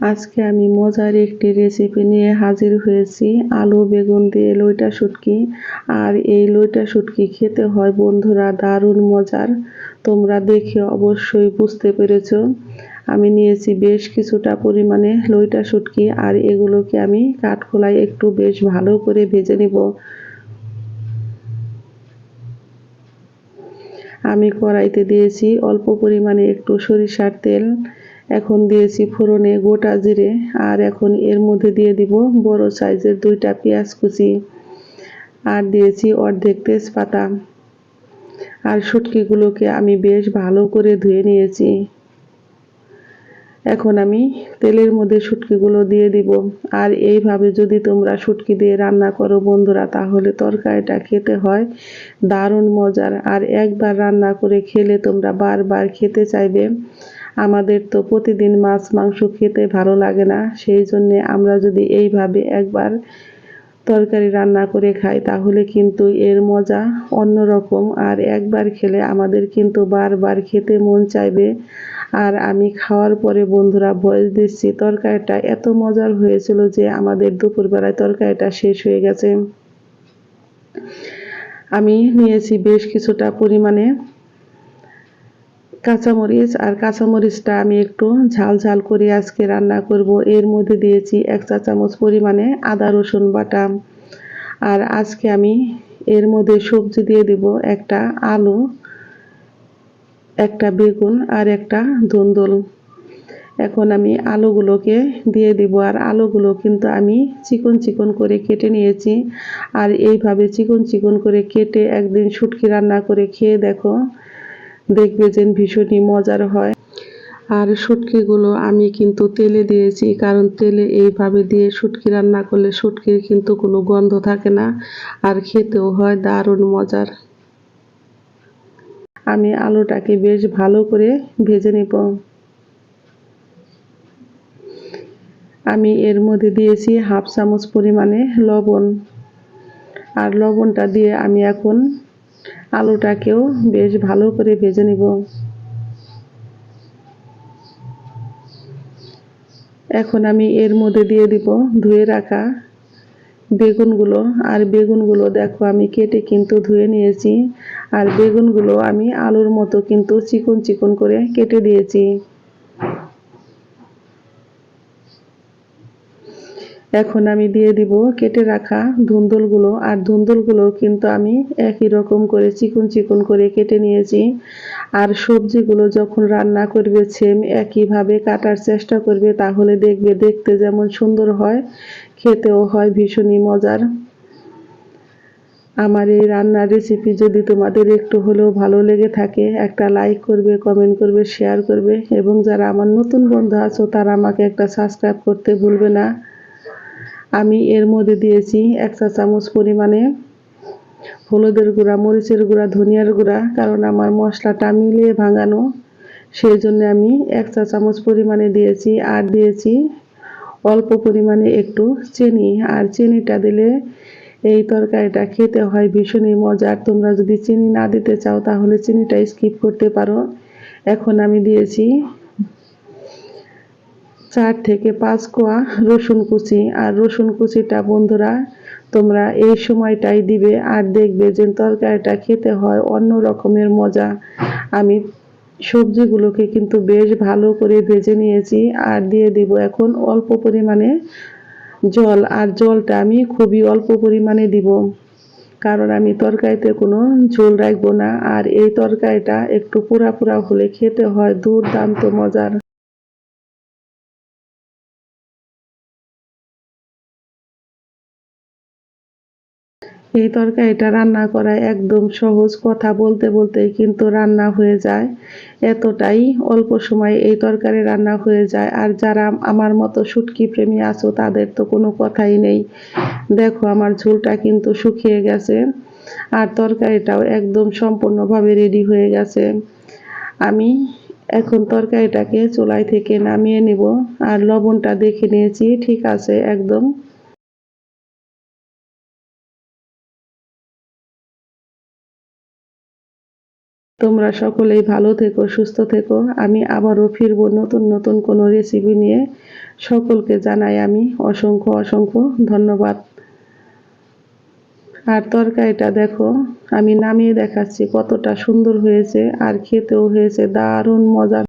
আজকে আমি মজার একটি রেসিপি নিয়ে হাজির হয়েছি। আলু, বেগুন দিয়ে লইটা শুটকি। আর এই লইটা শুটকি খেতে হয় বন্ধুরা দারুণ মজার। তোমরা দেখে অবশ্যই বুঝতে পেরেছ। আমি নিয়েছি বেশ কিছুটা পরিমাণে লইটা শুটকি আর এগুলোকে আমি কাঠখোলায় একটু বেশ ভালো করে ভেজে নিব। আমি কড়াইতে দিয়েছি অল্প পরিমাণে একটু সরিষার তেল। এখন দিয়েছি ফোড়নে গোটা জিরে আর এখন এর মধ্যে দিয়ে দিব বড় সাইজের দুইটা পেঁয়াজ কুচি। আর দিয়েছি অর্ধেক তেজপাতা। আর শুটকিগুলোকে আমি বেশ ভালো করে ধুয়ে নিয়েছি। এখন আমি তেলের মধ্যে শুটকিগুলো দিয়ে দিব। আর এইভাবে যদি তোমরা শুটকি দিয়ে রান্না করো বন্ধুরা, তাহলে তরকারিটা খেতে হয় দারুণ মজার। আর একবার রান্না করে খেলে তোমরা বারবার খেতে চাইবে। আমাদের তো প্রতিদিন মাছ, মাংস খেতে ভালো লাগে না। সেই জন্যে আমরা যদি এইভাবে একবার তরকারি রান্না করে খাই, তাহলে কিন্তু এর মজা অন্যরকম। আর একবার খেলে আমাদের কিন্তু বারবার খেতে মন চাইবে। আর আমি খাওয়ার পরে বন্ধুরা ভয়েস দিচ্ছি, তরকারিটা এত মজার হয়েছিল যে আমাদের দুপুরবেলায় তরকারিটা শেষ হয়ে গেছে। আমি নিয়েছি বেশ কিছুটা পরিমাণে কাঁচামরিচ আর কাঁচামরিচটা আমি একটু ঝাল ঝাল করে আজকে রান্না করব। এর মধ্যে দিয়েছি এক চা চামচ পরিমাণে আদা, রসুন বাটা। আর আজকে আমি এর মধ্যে সবজি দিয়ে দিব একটা আলু, একটা বেগুন আর একটা ধুন্দুল। এখন আমি আলুগুলোকে দিয়ে দিব আর আলুগুলো কিন্তু আমি চিকন চিকন করে কেটে নিয়েছি। আর এইভাবে চিকন চিকন করে কেটে একদিন শুটকি রান্না করে খেয়ে দেখো দেখবে যে ভীষণই মজার হয়। আর শুটকিগুলো আমি কিন্তু তেলে দিয়েছি, কারণ তেলে এইভাবে দিয়ে শুটকি রান্না করলে শুটকির কিন্তু কোনো গন্ধ থাকে না, আর খেতেও হয় দারুণ মজার। আমি আলুটাকে বেশ ভালো করে ভেজে নিব। আমি এর মধ্যে দিয়েছি হাফ চামচ পরিমাণে লবণ। আর লবণটা দিয়ে আমি এখন আলুটাকেও বেশ ভালো করে ভেজে নিব। এখন আমি এর মধ্যে দিয়ে দিব, ধুয়ে রাখা বেগুনগুলো। আর বেগুনগুলো দেখো, আমি কেটে কিন্তু ধুয়ে নিয়েছি। আর বেগুনগুলো আমি আলুর মতো কিন্তু চিকন চিকন করে কেটে দিয়েছি। এখন আমি দিয়ে দিব কেটে রাখা ধুন্দুলগুলো। আর ধুন্দুলগুলো কিন্তু আমি একই রকম করে চিকন চিকন করে কেটে নিয়েছি। আর সবজিগুলো যখন রান্না করবে সেম একইভাবে কাটার চেষ্টা করবে, তাহলে দেখবে দেখতে যেমন সুন্দর হয়, খেতেও হয় ভীষণই মজার। আমার এই রান্নার রেসিপি যদি তোমাদের একটু হলেও ভালো লেগে থাকে, একটা লাইক করবে কমেন্ট করবে শেয়ার করবে, এবং যারা আমার নতুন বন্ধু আছো, তারা আমাকে একটা সাবস্ক্রাইব করতে ভুলবে না। আমি এর মধ্যে দিয়েছি এক চা চামচ পরিমাণে হলুদের গুঁড়া, মরিচের গুঁড়া, ধনিয়ার গুঁড়া, কারণ আমার মশলাটা মিলিয়ে ভাঙানো। সেই জন্য আমি এক চা চামচ পরিমাণে দিয়েছি আর দিয়েছি অল্প পরিমাণে একটু চিনি। আর চিনিটা দিলে এই তরকারিটা খেতে হয় ভীষণই মজার তোমরা যদি চিনি না দিতে চাও, তাহলে চিনিটা স্কিপ করতে পারো। এখন আমি দিয়েছি চার থেকে পাঁচ কোয়া রসুন কুচি। আর রসুন কুচিটা বন্ধুরা, তোমরা এই সময়টাই দিবে আর দেখবে যে তরকারিটা খেতে হয় অন্য রকমের মজা। আমি সবজিগুলোকে কিন্তু বেশ ভালো করে ভেজে নিয়েছি আর দিয়ে দিব এখন অল্প পরিমাণে জল। আর জলটা আমি খুবই অল্প পরিমাণে দিব, কারণ আমি তরকারিতে কোনো ঝোল রাখব না। আর এই তরকারিটা একটু পুরা পুরা হলে খেতে হয় দুর্দান্ত মজার। এই তরকারিটা রান্না করা একদম সহজ কথা বলতে বলতেই কিন্তু রান্না হয়ে যায়। এতটাই অল্প সময় এই তরকারি রান্না হয়ে যায়। আর যারা আমার মতো শুটকি প্রেমী আছো, তাদের তো কোনো কথাই নেই। দেখো আমার ঝোলটা কিন্তু শুকিয়ে গেছে আর তরকারিটাও একদম সম্পূর্ণভাবে রেডি হয়ে গেছে। আমি এখন তরকারিটাকে চুলাই থেকে নামিয়ে নিব। আর লবণটা দেখে নিয়েছি, ঠিক আছে, একদম। তোমরা সকলেই ভালো থেকো, সুস্থ থেকো। আমি আবারও ফিরবো নতুন নতুন কোনো রেসিপি নিয়ে। সকলকে জানাই আমি অসংখ্য অসংখ্য ধন্যবাদ। আর তরকারিটা দেখো, আমি নামিয়ে দেখাচ্ছি কতটা সুন্দর হয়েছে, আর খেতেও হয়েছে দারুণ মজার